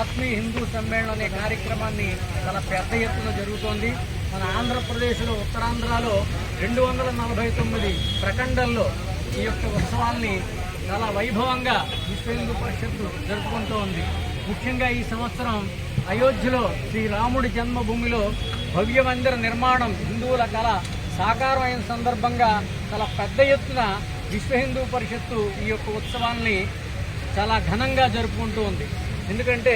ఆత్మీయ హిందూ సమ్మేళనం అనే కార్యక్రమాన్ని చాలా పెద్ద ఎత్తున జరుగుతోంది. మన ఆంధ్రప్రదేశ్లో ఉత్తరాంధ్రలో రెండు వందల నలభై తొమ్మిది ప్రఖండల్లో ఈ యొక్క ఉత్సవాల్ని చాలా వైభవంగా విశ్వ హిందూ పరిషత్తు జరుపుకుంటూ ఉంది. ముఖ్యంగా ఈ సంవత్సరం అయోధ్యలో శ్రీరాముడి జన్మభూమిలో భవ్య మందిర నిర్మాణం హిందువుల కళ సాకారం అయిన సందర్భంగా చాలా పెద్ద ఎత్తున విశ్వ హిందూ పరిషత్తు ఈ యొక్క ఉత్సవాన్ని చాలా ఘనంగా జరుపుకుంటూ ఉంది. ఎందుకంటే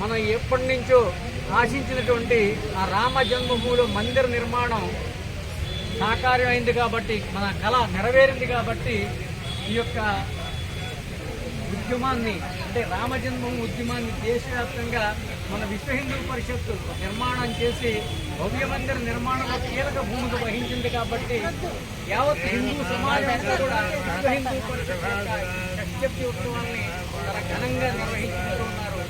మనం ఎప్పటి నుంచో ఆశించినటువంటి ఆ రామ జన్మభూమిలో మందిర నిర్మాణం సాకార్యమైంది కాబట్టి మన కళ నెరవేరింది కాబట్టి ఈ యొక్క ఉద్యమాన్ని అంటే రామజన్మభూమి ఉద్యమాన్ని దేశవ్యాప్తంగా మన విశ్వ హిందూ పరిషత్తు నిర్మాణం చేసి భవ్య మందిర నిర్మాణంలో కీలక భూమిక వహించింది కాబట్టి యావత్ హిందూ సమాజం కూడా విశ్వ హిందూ పరిషత్ యొక్క షష్ఠి ఉత్సవాన్ని చాలా ఘనంగా నిర్వహించుకుంటున్నారు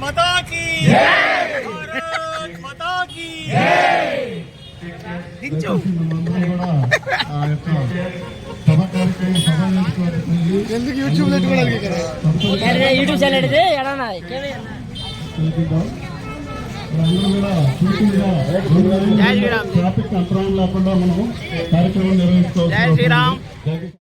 माता की भारत माता की ఎందుకు యూట్యూబ్ పెట్టుకోవడానికి కదా యూట్యూబ్ ఛానల్ ఇది ఎడనా ట్రాఫిక్ అంతరాయం లేకుండా మనం కార్యక్రమం నిర్వహించుకోవాలి జై శ్రీరామ్